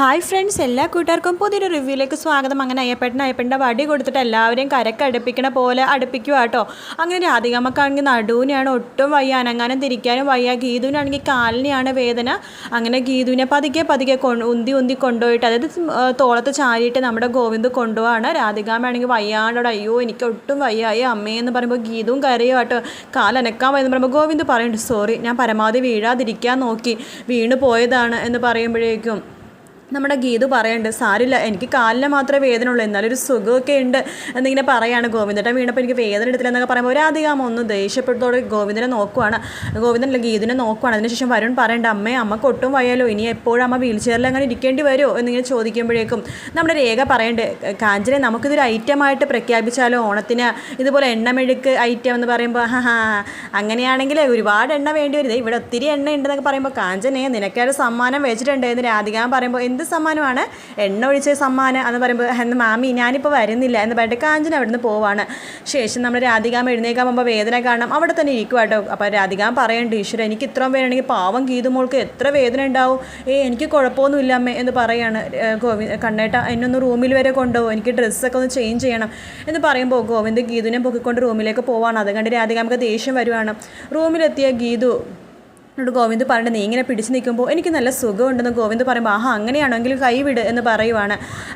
Hi friends എല്ലാ കൂട്ടുകാർക്കും പുതിയൊരു റിവ്യൂയിലേക്ക് സ്വാഗതം. അങ്ങനെ അയ്യപ്പേട്ടൻ അയ്യപ്പേട്ടന്റെ വടി കൊടുത്തിട്ട് എല്ലാവരെയും കരക്ക് അടുപ്പിക്കണ പോലെ അടുപ്പിക്കുക കേട്ടോ. അങ്ങനെ രാധികമ്മക്കാണെങ്കിൽ നടുവിനെയാണ് ഒട്ടും വയ്യ അനങ്ങാനും തിരിക്കാനും വയ്യ. ഗീതുവിനാണെങ്കിൽ കാലിനെയാണ് വേദന. അങ്ങനെ ഗീതുവിനെ പതുക്കെ പതുക്കെ ഉന്തി ഉന്തി കൊണ്ടുപോയിട്ട് അതായത് തോളത്ത് ചാരിയിട്ട് നമ്മുടെ ഗോവിന്ദ് കൊണ്ടുപോവാണ്. രാധികാമ്മയാണെങ്കിൽ വയ്യാണ്ടോടെ അയ്യോ എനിക്ക് ഒട്ടും വയ്യായി അമ്മേ അമ്മയെന്ന് പറയുമ്പോൾ ഗീതുവും കരയോ കേട്ടോ. കാലനക്കാൻ വയ്യെന്ന് പറയുമ്പോൾ ഗോവിന്ദ് പറയുന്നുണ്ട് സോറി ഞാൻ പരമാവധി വീഴാതിരിക്കാൻ നോക്കി വീണ് പോയതാണ് എന്ന് പറയുമ്പോഴേക്കും നമ്മുടെ ഗീതു പറയുന്നുണ്ട് സാരില്ല എനിക്ക് കാലിന് മാത്രമേ വേദന ഉള്ളൂ എന്നാലൊരു സുഖമൊക്കെ ഉണ്ട് എന്നിങ്ങനെ പറയാണ് ഗോവിന്ദട്ടൻ വീണപ്പോൾ എനിക്ക് വേദന എടുത്തില്ല എന്നൊക്കെ പറയുമ്പോൾ ഒരാധികം ഒന്ന് ദേഷ്യപ്പെട്ടതോടെ ഗോവിന്ദനെ നോക്കുവാണ്. ഗോവിന്ദനല്ല ഗീതുവിനെ നോക്കുവാണ്. അതിനുശേഷം വരുൺ പറയേണ്ട അമ്മേ അമ്മ കൊട്ടും വയ്യാലോ ഇനി എപ്പോഴും അമ്മ വീൽ ചെയറിൽ അങ്ങനെ ഇരിക്കേണ്ടി വരുമോ? എന്നിങ്ങനെ ചോദിക്കുമ്പോഴേക്കും നമ്മുടെ രേഖ പറയേണ്ടത് കാഞ്ചനെ നമുക്കിതൊരു ഐറ്റമായിട്ട് പ്രഖ്യാപിച്ചാലോ ഓണത്തിന്? ഇതുപോലെ എണ്ണമെഴുക്ക് ഐറ്റം എന്ന് പറയുമ്പോൾ ഹാ അങ്ങനെയാണെങ്കിൽ ഒരുപാട് എണ്ണ വേണ്ടി വരുന്നത് ഇവിടെ ഒത്തിരി എണ്ണ ഉണ്ടെന്നൊക്കെ പറയുമ്പോൾ കാഞ്ചനെ നിനക്കൊരു സമ്മാനം വെച്ചിട്ടുണ്ട് എന്ന് രാധിക പറയുമ്പോൾ എന്ത് സമ്മാനമാണ്? എണ്ണ ഒഴിച്ച സമ്മാനം എന്ന് പറയുമ്പോൾ എന്ന് മാമി ഞാനിപ്പോൾ വരുന്നില്ല. എന്ന് പറഞ്ഞിട്ട് കാഞ്ചന അവിടുന്ന് പോവാണ്. ശേഷം നമ്മൾ രാധികാമ എഴുന്നേക്കാൻ പോകുമ്പോൾ വേദന കാണാം അവിടെ തന്നെ ഇരിക്കും കേട്ടോ. അപ്പോൾ രാധികാമ പറയേണ്ട ഈശ്വരൻ എനിക്ക് ഇത്രയും വേണമെങ്കിൽ പാവം ഗീതുമോൾക്ക് എത്ര വേദന ഉണ്ടാവും? ഏ എനിക്ക് കുഴപ്പമൊന്നുമില്ല അമ്മേ എന്ന് പറയാണ് ഗോവി കണ്ണേട്ട എന്നൊന്ന് റൂമിൽ വരെ കൊണ്ടുപോകും എനിക്ക് ഡ്രസ്സൊക്കെ ഒന്ന് ചേഞ്ച് ചെയ്യണം. എന്ന് പറയുമ്പോൾ ഗോവിന്ദ് ഗീതുവിനെ പൊക്കിക്കൊണ്ട് റൂമിലേക്ക് പോവാണ്. അത് കണ്ട് രാധികാമക്ക് ദേഷ്യം വരുവാണ്. റൂമിലെത്തിയ ഗീതു എന്നോട് ഗോവിന്ദ് പറഞ്ഞിട്ട് നീ ഇങ്ങനെ പിടിച്ചു നിൽക്കുമ്പോൾ എനിക്ക് നല്ല സുഖമുണ്ടെന്ന് ഗോവിന്ദ് പറയുമ്പോൾ ആഹാ അങ്ങനെയാണെങ്കിൽ കൈവിട് എന്ന് പറയുവാണ്.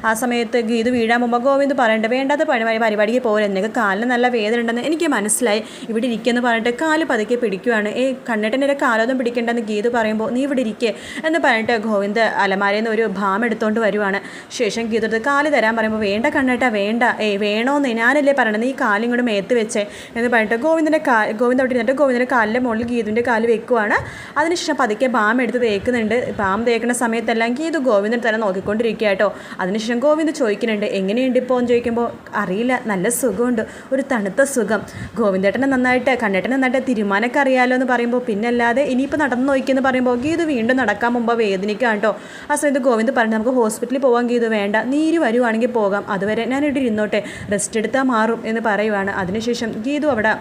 ആ സമയത്ത് ഗീത് വീഴാൻ പോകുമ്പോൾ ഗോവിന്ദ് പറയണ്ട വേണ്ടാത്ത പണി പരിപാടിക്ക് പോലെ നിനക്ക് കാലിന് നല്ല വേദന ഉണ്ടെന്ന് എനിക്ക് മനസ്സിലായി. ഇവിടെ ഇരിക്കുമെന്ന് പറഞ്ഞിട്ട് കാൽ പതുക്കെ പിടിക്കുവാണ്. ഏ കണ്ണിട്ടന്റെ കാലൊന്നും പിടിക്കേണ്ടെന്ന് ഗീത് പറയുമ്പോൾ നീ ഇവിടെ ഇരിക്കേ എന്ന് പറഞ്ഞിട്ട് ഗോവിന്ദ് അലമാരയിൽ നിന്ന് ഒരു ഭാം എടുത്തുകൊണ്ട് വരുവാണ്. ശേഷം ഗീത എടുത്ത് കാൽ തരാൻ പറയുമ്പോൾ വേണ്ട കണ്ണേട്ട വേണ്ട. ഏ വേണോന്ന് ഞാനല്ലേ പറയണത് നീ കാലും കൂടെ മേത്ത് വെച്ചേ എന്ന് പറഞ്ഞിട്ട് ഗോവിന്ദന്റെ കാ ഗോവിന്ദ് അവിടെ ഇരുന്നിട്ട് ഗോവിന്ദന്റെ കാലിന്റെ മുകളിൽ ഗീതുവിന്റെ കാൽ വെക്കുവാണ്. അതിനുശേഷം പതുക്കെ ബാം എടുത്ത് തേക്കുന്നുണ്ട്. ബാം തേക്കുന്ന സമയത്തെല്ലാം ഇത് ഗോവിന്ദൻ തന്നെ നോക്കിക്കൊണ്ടിരിക്കുക കേട്ടോ അതിനുശേഷം ഗോവിന്ദ് ചോദിക്കുന്നുണ്ട് എങ്ങനെയുണ്ട് ഇപ്പോൾ എന്ന് ചോദിക്കുമ്പോൾ അറിയില്ല നല്ല സുഖമുണ്ട്. ഒരു തണുത്ത സുഖം. ഗോവിന്ദേട്ടനെ നന്നായിട്ട് കണ്ണേട്ടനെ നന്നായിട്ട് തീരുമാനമൊക്കെ അറിയാലോ എന്ന് പറയുമ്പോൾ പിന്നല്ലാതെ ഇനിയിപ്പോൾ നടന്നു നോക്കിയെന്ന് പറയുമ്പോൾ ഗീതു വീണ്ടും നടക്കാൻ മുമ്പ് വേദനിക്കാം കേട്ടോ. ആ സമയത്ത് ഗോവിന്ദ് പറഞ്ഞു നമുക്ക് ഹോസ്പിറ്റലിൽ പോകാൻ ഗീതു വേണ്ട. നീര് വരുവാണെങ്കിൽ പോകാം. അതുവരെ ഞാൻ ഇവിടെ ഇരുന്നോട്ടെ. റെസ്റ്റ് എടുത്താൽ മാറും എന്ന് പറയുവാണ്. അതിനുശേഷം ഗീതു അവിടെ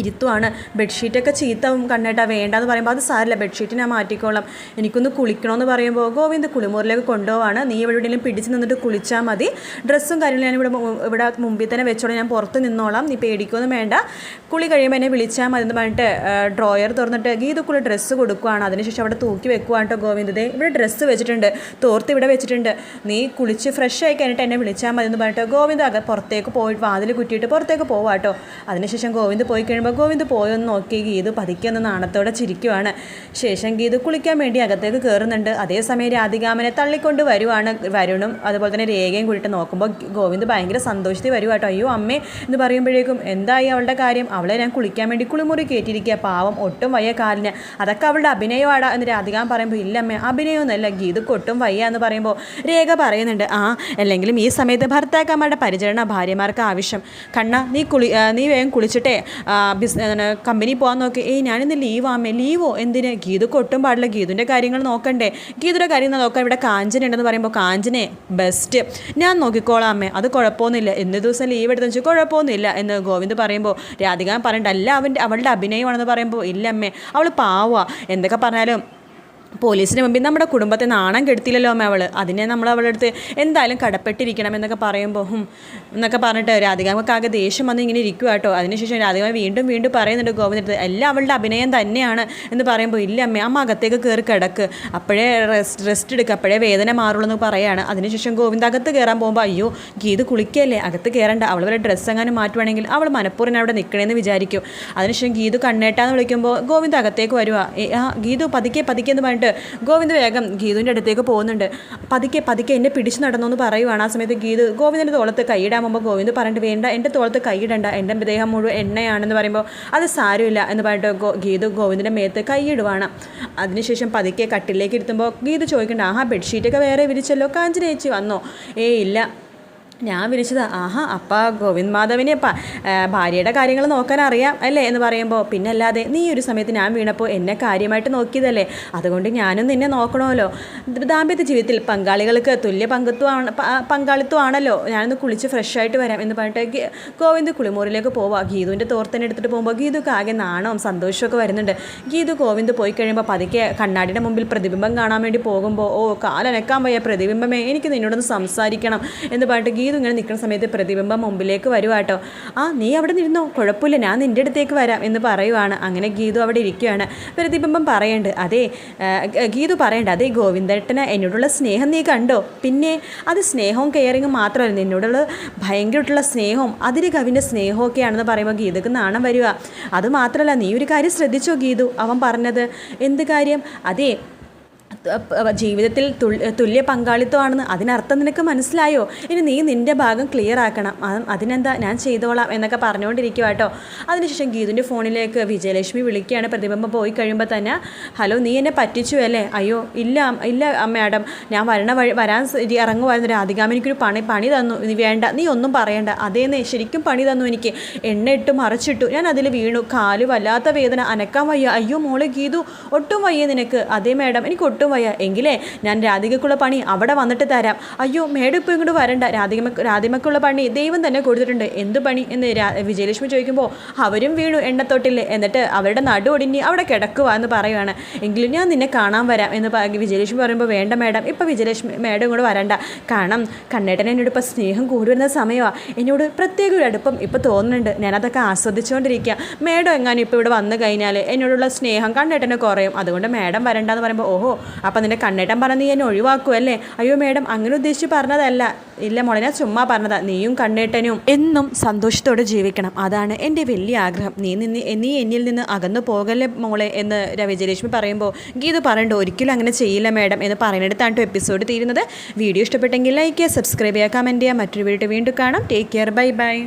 ഇരുത്തുവാണ്. ബെഡ്ഷീറ്റൊക്കെ ചീത്തവും കണ്ണേട്ടാ വേണ്ടാന്ന് പറയുമ്പോൾ അത് സാരില്ല ബെഡ്ഷീറ്റ് ഞാൻ മാറ്റിക്കോളാം. എനിക്കൊന്ന് കുളിക്കണമെന്ന് പറയുമ്പോൾ ഗോവിന്ദ് കുളിമുറിലേക്ക് കൊണ്ടുപോവാണ്. നീ എവിടെയെങ്കിലും പിടിച്ച് നിന്നിട്ട് കുളിച്ചാൽ മതി. ഡ്രസ്സും കാര്യങ്ങളും ഞാൻ ഇവിടെ ഇവിടെ മുമ്പിൽ തന്നെ വെച്ചോളാം. ഞാൻ പുറത്ത് നിന്നോളാം. നീ പേടിക്കൊന്നും വേണ്ട. കുളി കഴിയുമ്പോൾ എന്നെ വിളിച്ചാൽ മതി എന്ന് പറഞ്ഞിട്ട് ഡ്രോയർ തുറന്നിട്ട് ഗീതക്കുള്ള ഡ്രസ്സ് കൊടുക്കുവാണ്. അതിനുശേഷം അവിടെ തൂക്കി വെക്കുവാണ് കേട്ടോ ഗോവിന്ദ്. ഇവിടെ ഡ്രസ്സ് വെച്ചിട്ടുണ്ട്. തോർത്ത് ഇവിടെ വെച്ചിട്ടുണ്ട്. നീ കുളിച്ച് ഫ്രഷ് ആയി കഴിഞ്ഞിട്ട് എന്നെ വിളിച്ചാൽ മതി എന്ന് പറഞ്ഞിട്ട് ഗോവിന്ദ് പുറത്തേക്ക് പോയിട്ട് വാതിൽ കുറ്റിയിട്ട് പുറത്തേക്ക് പോവാട്ടോ അതിനുശേഷം ഗോവിന്ദ് പോയി ഗോവിന്ദ് പോയൊന്ന് നോക്കി ഗീതു പതിക്കുന്ന നാണത്തോടെ ചിരിക്കുവാണ്. ശേഷം ഗീതു കുളിക്കാൻ വേണ്ടി അകത്തേക്ക് കയറുന്നുണ്ട് അതേസമയം രാധികാമനെ തള്ളിക്കൊണ്ട് വരുവാണ് വരുണും. അതുപോലെ തന്നെ രേഖയും കൂടിയിട്ട് നോക്കുമ്പോൾ ഗോവിന്ദ് ഭയങ്കര സന്തോഷത്തിൽ വരുവാട്ടോ. അയ്യോ അമ്മേ എന്ന് പറയുമ്പോഴേക്കും എന്തായി അവളുടെ കാര്യം? അവളെ ഞാൻ കുളിക്കാൻ വേണ്ടി കുളിമുറി കയറ്റിയിരിക്കുക പാവം ഒട്ടും വയ്യ കാലിന്. അതൊക്കെ അവളുടെ അഭിനയമാടാ എന്ന് രാധികാമൻ പറയുമ്പോൾ ഇല്ല അമ്മേ അഭിനയമൊന്നുമല്ല. ഗീതുക്ക് ഒട്ടും വയ്യ എന്ന് പറയുമ്പോൾ രേഖ പറയുന്നുണ്ട്. ആ അല്ലെങ്കിലും ഈ സമയത്ത് ഭർത്താക്കന്മാരുടെ പരിചരണ ഭാര്യമാർക്ക് ആവശ്യം. കണ്ണ നീ കുളി നീ വേഗം കുളിച്ചിട്ടേ. ബിസ് കമ്പനി പോകാൻ നോക്കി. ഏയ് ഞാനിന്ന് ലീവാമേ ലീവോ എന്തിന്? ഗീതുക്ക് ഒട്ടും പാടില്ല. ഗീതുവിന്റെ കാര്യങ്ങൾ നോക്കണ്ടേ. ഗീതുടെ കാര്യങ്ങൾ നോക്കാം. ഇവിടെ കാഞ്ചന ഉണ്ടെന്ന് പറയുമ്പോൾ കാഞ്ചനെ ബെസ്റ്റ് ഞാൻ നോക്കിക്കോളാം അമ്മേ. അത് കുഴപ്പമൊന്നുമില്ല. എന്ത് ദിവസം ലീവ് എടുത്തെന്ന് വെച്ചാൽ കുഴപ്പമൊന്നുമില്ല. എന്ന് ഗോവിന്ദ് പറയുമ്പോൾ രാധിക പറയണ്ട അല്ല അവന്റെ അവളുടെ അഭിനയമാണെന്ന് പറയുമ്പോൾ ഇല്ല അമ്മേ. അവൾ പാവാ. എന്തൊക്കെ പറഞ്ഞാലും പോലീസിന് മുമ്പിൽ നമ്മുടെ കുടുംബത്തെ നാണം കെടുത്തില്ലല്ലോ അമ്മ അവൾ അതിനെ നമ്മൾ അവളുടെ അടുത്ത് എന്തായാലും കടപ്പെട്ടിരിക്കണം എന്നൊക്കെ പറയുമ്പോൾ എന്നൊക്കെ പറഞ്ഞിട്ട് രാധികാമക്കാകെ ദേഷ്യം വന്ന് ഇങ്ങനെ ഇരിക്കുക കേട്ടോ അതിനുശേഷം രാധികാമ വീണ്ടും വീണ്ടും പറയുന്നുണ്ട് ഗോവിന്ദത്ത് എല്ലാം അവളുടെ അഭിനയം തന്നെയാണ് എന്ന് പറയുമ്പോൾ ഇല്ല അമ്മ അമ്മ അകത്തേക്ക് കയറി കിടക്ക്. അപ്പോഴേ റെസ്റ്റ് റെസ്റ്റ് എടുക്കുക അപ്പോഴേ വേദന മാറുള്ളൂ എന്ന് പറയുകയാണ് അതിനുശേഷം ഗോവിന്ദ് അകത്ത് കയറാൻ പോകുമ്പോൾ അയ്യോ ഗീത് കുളിക്കല്ലേ? അകത്ത് കയറണ്ട അവൾ വരെ ഡ്രസ്സ് എങ്ങാനും മാറ്റുവാണെങ്കിൽ അവൾ മനഃപൂർവം അവിടെ നിൽക്കണേന്ന് വിചാരിക്കും. അതിനുശേഷം ഗീതു കണ്ണേട്ടാന്ന് വിളിക്കുമ്പോൾ ഗോവിന്ദ് അകത്തേക്ക് വരുക ഗീതു പതുക്കെ പതുക്കെ എന്ന് പറഞ്ഞിട്ട് ഗോവിന്ദ് വേഗം ഗീതുവിന്റെ അടുത്തേക്ക് പോകുന്നുണ്ട്. പതുക്കെ പതുക്കെ എന്നെ പിടിച്ചു നടന്നു എന്ന് പറയുവാണ് ആ സമയത്ത് ഗീതു ഗോവിന്ദന്റെ തോളത്ത് കൈയിടാൻ പോകുമ്പോൾ ഗോവിന്ദ് പറഞ്ഞിട്ട് വേണ്ട എന്റെ തോളത്ത് കൈയിടണ്ട എന്റെ ദേഹം മുഴുവൻ എണ്ണയാണെന്ന് പറയുമ്പോൾ അത് സാരമില്ല എന്ന് പറഞ്ഞിട്ട് ഗോ ഗീതു ഗോവിന്ദന്റെ മേത്ത് കൈയിടുവാണ് അതിനുശേഷം പതുക്കെ കട്ടിലേക്ക് ഇരുത്തുമ്പോൾ ഗീതു ചോദിക്കേണ്ട ആഹാ ബെഡ്ഷീറ്റൊക്കെ വേറെ വിരിച്ചല്ലോ? കാഞ്ചിനേച്ചി വന്നോ? ഏ ഇല്ല. ഞാൻ വിളിച്ചത് ആഹാ അപ്പ ഗോവിന്ദ് മാധവിനെ അപ്പ ഭാര്യയുടെ കാര്യങ്ങൾ നോക്കാൻ അറിയാം അല്ലേ? എന്ന് പറയുമ്പോൾ പിന്നെ അല്ലാതെ നീ ഒരു സമയത്ത് ഞാൻ വീണപ്പോൾ എന്നെ കാര്യമായിട്ട് നോക്കിയതല്ലേ? അതുകൊണ്ട് ഞാനും നിന്നെ നോക്കണമല്ലോ. ദാമ്പത്യ ജീവിതത്തിൽ പങ്കാളികൾക്ക് തുല്യ പങ്കുത്വമാണ് പങ്കാളിത്വമാണല്ലോ. ഞാനൊന്ന് കുളിച്ച് ഫ്രഷ് ആയിട്ട് വരാം. എന്ന് പറഞ്ഞിട്ട് ഗോവിന്ദ് കുളിമുറിയിലേക്ക് പോവാ. ഗീതുവിന്റെ തോർത്തന്നെ എടുത്തിട്ട് പോകുമ്പോൾ ഗീതുക്ക് ആകെ നാണവും സന്തോഷമൊക്കെ വരുന്നുണ്ട്. ഗീതു ഗോവിന്ദ് പോയി കഴിയുമ്പോൾ പതുക്കെ കണ്ണാടിയുടെ മുമ്പിൽ പ്രതിബിംബം കാണാൻ വേണ്ടി പോകുമ്പോൾ ഓ കാലനക്കാൻ വയ്യ പ്രതിബിംബമേ എനിക്ക് നിന്നോടൊന്ന് സംസാരിക്കണം. എന്ന് പറഞ്ഞിട്ട് ഗീതു ഇങ്ങനെ നിൽക്കുന്ന സമയത്ത് പ്രതിബിംബം മുമ്പിലേക്ക് വരുവാട്ടോ ആ നീ അവിടെ നിന്നോ? കുഴപ്പമില്ല ഞാൻ നിന്റെ അടുത്തേക്ക് വരാം എന്ന് പറയുവാണ്. അങ്ങനെ ഗീതു അവിടെ ഇരിക്കുകയാണ്. പ്രതിബിംബം പറയണ്ട് അതേ ഗീതു പറയണ്ട അതേ ഗോവിന്ദേട്ടന് എന്നോടുള്ള സ്നേഹം നീ കണ്ടോ? പിന്നെ അത് സ്നേഹവും കെയറിങ്ങും മാത്രമല്ല നിന്നോടുള്ള ഭയങ്കരമായിട്ടുള്ള സ്നേഹവും അതിന് കവിന്റെ സ്നേഹമൊക്കെയാണെന്ന് പറയുമ്പോൾ ഗീതക്ക് നാണം വരിക അതുമാത്രമല്ല നീ ഒരു കാര്യം ശ്രദ്ധിച്ചോ ഗീതു? അവൻ പറഞ്ഞത് എന്ത് കാര്യം? അതെ ജീവിതത്തിൽ തുൽ- തുല്യ പങ്കാളിത്തമാണെന്ന് അതിനർത്ഥം നിനക്ക് മനസ്സിലായോ? ഇനി നീ നിന്റെ ഭാഗം ക്ലിയർ ആക്കണം. അതിനെന്താ? ഞാൻ ചെയ്തോളാം എന്നൊക്കെ പറഞ്ഞുകൊണ്ടിരിക്കുക കേട്ടോ അതിനുശേഷം ഗീതുവിന്റെ ഫോണിലേക്ക് വിജയലക്ഷ്മി വിളിക്കുകയാണ്. പ്രതിബിംബം പോയി കഴിയുമ്പോൾ തന്നെ ഹലോ നീ എന്നെ പറ്റിച്ചു അല്ലേ? അയ്യോ ഇല്ല ഇല്ല മാഡം. ഞാൻ വരണ വഴി വരാൻ ഇറങ്ങുമായിരുന്നു രാധികാമ എനിക്കൊരു പണി പണി തന്നു. നീ വേണ്ട. നീ ഒന്നും പറയണ്ട. അതേന്നേ ശരിക്കും പണി തന്നു എനിക്ക്. എണ്ണ ഇട്ട് മറച്ചിട്ടു. ഞാൻ അതിൽ വീണു. കാൽ വല്ലാത്ത വേദന. അനക്കാൻ വയ്യ. അയ്യോ മോളെ ഗീതു ഒട്ടും വയ്യ നിനക്ക്. അതേ മാഡം. എനിക്ക് ഒട്ടും വയ്യ. എങ്കിലേ ഞാൻ രാധികക്കുള്ള പണി അവിടെ വന്നിട്ട് തരാം. അയ്യോ മേഡം ഇപ്പോൾ ഇങ്ങോട്ട് വരണ്ട. രാധികമ രാധിമക്കുള്ള പണി ദൈവം തന്നെ കൊടുത്തിട്ടുണ്ട്. എന്ത് പണി എന്ന് വിജയലക്ഷ്മി ചോദിക്കുമ്പോൾ അവരും വീണു എണ്ണത്തൊട്ടില്ലേ എന്നിട്ട് അവരുടെ നടു ഒടിഞ്ഞ് അവിടെ കിടക്കുക എന്ന് പറയുകയാണ് എങ്കിലും ഞാൻ നിന്നെ കാണാൻ വരാം. എന്ന് വിജയലക്ഷ്മി പറയുമ്പോൾ വേണ്ട മേഡം ഇപ്പോൾ വിജയലക്ഷ്മി മേഡം ഇങ്ങോട്ട് വരണ്ട. കാരണം കണ്ണേട്ടൻ എന്നോട് ഇപ്പോൾ സ്നേഹം കൂടി വരുന്ന സമയമാണ് എന്നോട് പ്രത്യേക ഒരു അടുപ്പം ഇപ്പോൾ തോന്നുന്നുണ്ട്. ഞാനതൊക്കെ ആസ്വദിച്ചുകൊണ്ടിരിക്കുക മേഡം എങ്ങാനും ഇപ്പോൾ ഇവിടെ വന്നു കഴിഞ്ഞാൽ എന്നോടുള്ള സ്നേഹം കണ്ണേട്ടന് കുറയും. അതുകൊണ്ട് മേഡം വരണ്ടെന്ന് പറയുമ്പോൾ ഓഹോ അപ്പം നിന്റെ കണ്ണേട്ടൻ പറഞ്ഞ നീ എന്നെ ഒഴിവാക്കുമല്ലേ അയ്യോ മേഡം അങ്ങനെ ഉദ്ദേശിച്ച് പറഞ്ഞതല്ല. ഇല്ല മോളെ ചുമ്മാ പറഞ്ഞതാ. നീയും കണ്ണേട്ടനും. എന്നും സന്തോഷത്തോടെ ജീവിക്കണം. അതാണ് എന്റെ വലിയ ആഗ്രഹം. നീ നിന്ന് നീ എന്നിൽ നിന്ന് അകന്നു പോകല്ലേ മോളെ എന്ന് രവിജയലക്ഷ്മി പറയുമ്പോൾ ഗീത പറയണ്ട. ഒരിക്കലും അങ്ങനെ ചെയ്യില്ല മേഡം എന്ന് പറയുന്നിടത്താണ് എപ്പിസോഡ് തീരുന്നത്. വീഡിയോ ഇഷ്ടപ്പെട്ടെങ്കിൽ ലൈക്ക് ചെയ്യുക സബ്സ്ക്രൈബ് ചെയ്യുക കമന്റ് ചെയ്യുക. മറ്റൊരു വീഡിയോ വീണ്ടും കാണാം. Take care bye bye.